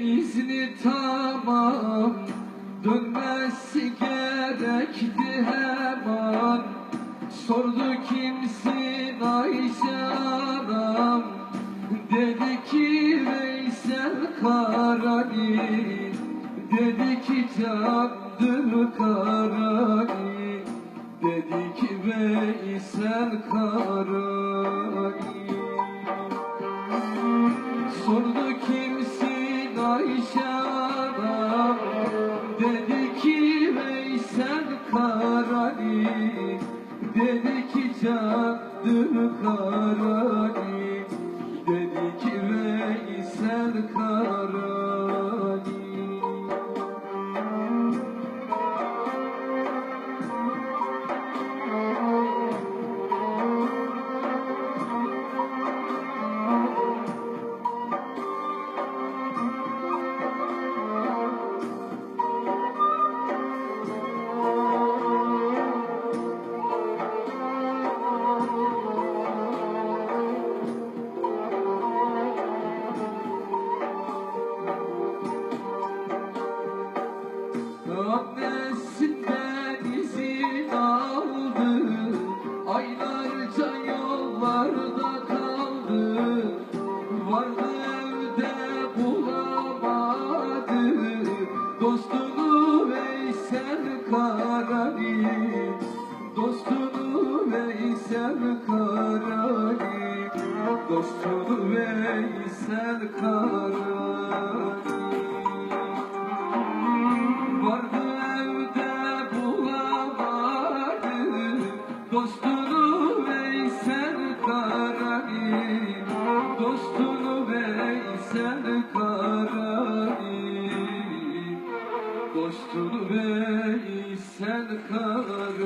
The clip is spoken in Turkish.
izni tamam Dönmesi gerekti hemen. Sordu kimsin Ayşe anam Dedi ki Veysel Karani. Dedi ki Cabdül Karani. Dedi ki Veysel Karani Sordu kimsin Ayşe Dedi ki Veysel Karani. Dedi ki Cabdül Karani Veysel Karani Dostunu Veysel Karani Dostunu Veysel Karani Vardı evde bulamadı Dostunu Veysel Karani Dostunu Veysel Karani Coştun beni sen karan